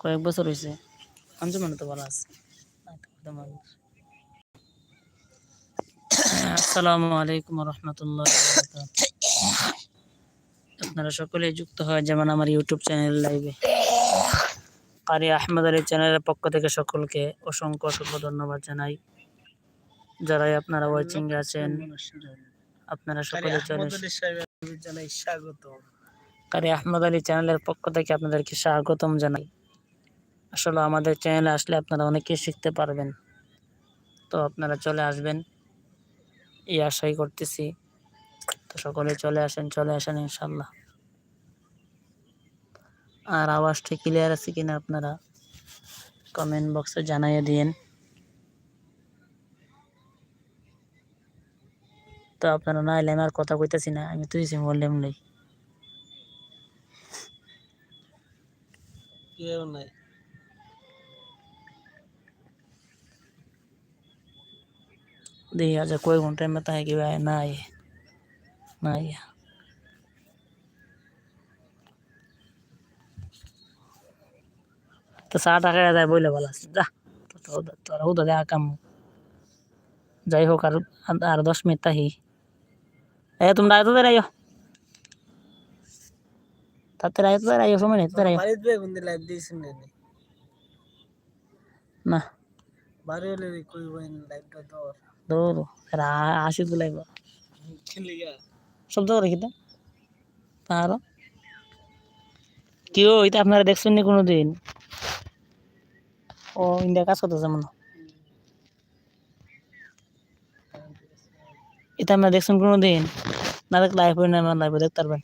কয়েক বছর হয়েছে। আঞ্জুমান তো ভালো আছে। আসসালামু আলাইকুম রহমতুল্লাহ আপনারা সকলেই যুক্ত হয় যেমন আমার ইউটিউব চ্যানেল লাইভে। কারি আহমেদ আলী চ্যানেলের পক্ষ থেকে সকলকে অসংখ্য অসংখ্য ধন্যবাদ জানাই। যারাই আপনারা ওয়াচিং এ আছেন আপনারা সকলে স্বাগত কারি আহমদ আলী চ্যানেলের পক্ষ থেকে আপনাদেরকে স্বাগতম জানাই। আসলে আমাদের চ্যানেলে আসলে আপনারা অনেক কিছু শিখতে পারবেন। তো আপনারা চলে আসবেন। এই আশাই করতেছি। তো সকলে চলে আসেন চলে আসেন ইনশাল্লাহ আর আওয়াজটা ক্লিয়ার আছে কিনা আপনারা? কমেন্ট বক্সে জানাইয়ে দিয়েন। তো আপনারা না এলে আর কথা কইতেছি না, আমি তুই বললাম নেই কেউ নাই। देखिए आज कोई घंटे में तो है कि भाई ना आए ना आए তো চা টাকা যায় বইলে ভালো আছে যা তোরা হুদা দেখা কাম যাই হোক আর আর দশ মিনিট তাহি এ তোমরা আয়তো তাই আইও তাতে আয়তো তাই আইও সময় নেই তাই আইও বাড়িতে বে বন্ধু লাইভ দিয়েছেন না না বাড়ি হলে কই বইন লাইভটা তো তো লাগবে খেলে শব্দ করে কিতা কেউ এটা আপনারা দেখছেন নি কোনো দিন ও ইন্ডিয়া কাজ করতেছে মনে হয়। এটা আপনারা দেখছেন কোনো দিন না দেখলে লাইভ না আমার লাইভ দেখতে পারবেন।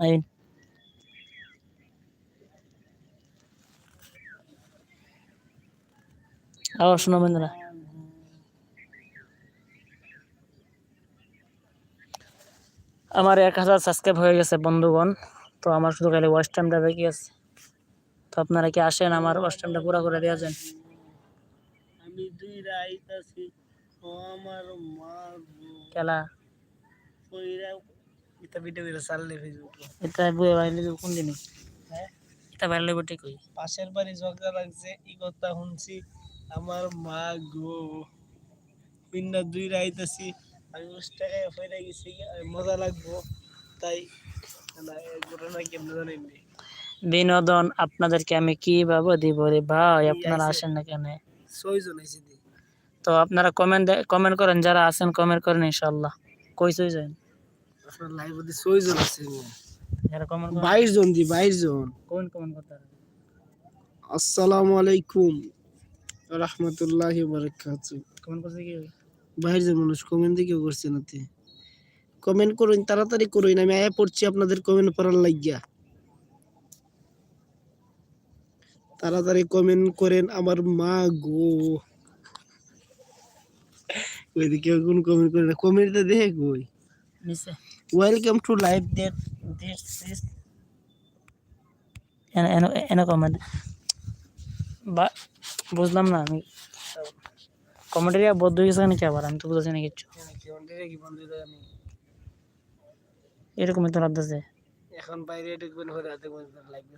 আইন। আবার শোনো বন্ধুরা। আমার এক হাজার সাবস্ক্রাইব হয়ে গেছে বন্ধুগণ। তো আমার শুধু খালি ওয়াচ টাইমটা বাকি আছে। তো আপনারা কি আসেন আমার ওয়াচ টাইমটা পুরো করে দেওয়া যান আমি দুই রাইত আছি ও আমার মা খেলা। কইরা এটা ভিডিও করে চাললে ফেসবুকে এটা বইয়ে বাইরে কোন দিনে? হ্যাঁ? এটা বাইরে কই পাশের বাড়ি ঝগড়া লাগছে এই কথা শুনছি আমার মা গো। দুই রাইত আছি আমি ফেরে গেছি মজা লাগবো তাই ঘটনা কেমন বিনোদন আপনাদেরকে আমি কীভাবে দিব রে ভাই? আপনারা আসেন না কেন? ছয়জন আইছে তো আপনারা কমেন্ট কমেন্ট করেন যারা আছেন কমেন্ট করেন ইনশাআল্লাহ। কই যান আপনার লাইভ দি ছয়জন আছে যারা কমেন্ট করেন। বাইশ জন দি বাইশ জন কোন কমেন্ট করতে আসসালামু আলাইকুম। রহমতুল্লাহ বারাকাতু কমেন্ট করতে কি? জন মানুষ কমেন্ট দিকেও করছে নাতে কমেন্ট করুন তাড়াতাড়ি করুন আমি আয়া পড়ছি আপনাদের কমেন্ট পড়ার লাগিয়া। তাড়াতাড়ি কমেন্ট করেন আমার মা গো। ওইদিকে কোন কমেন্ট করে না কমেন্টটা দেখে কই? Welcome to live date this is এনে এনে এনে কমেন্ট বা বুঝলাম না আমি। কমেন্টারি বদ্ধ হয়ে গেছে নাকি আবার? আমি তো বুঝাচ্ছি না কিচ্ছু। এরকমই তো আছে এখন বাইরে ঢুকবেন হয়ে রাতে গেছে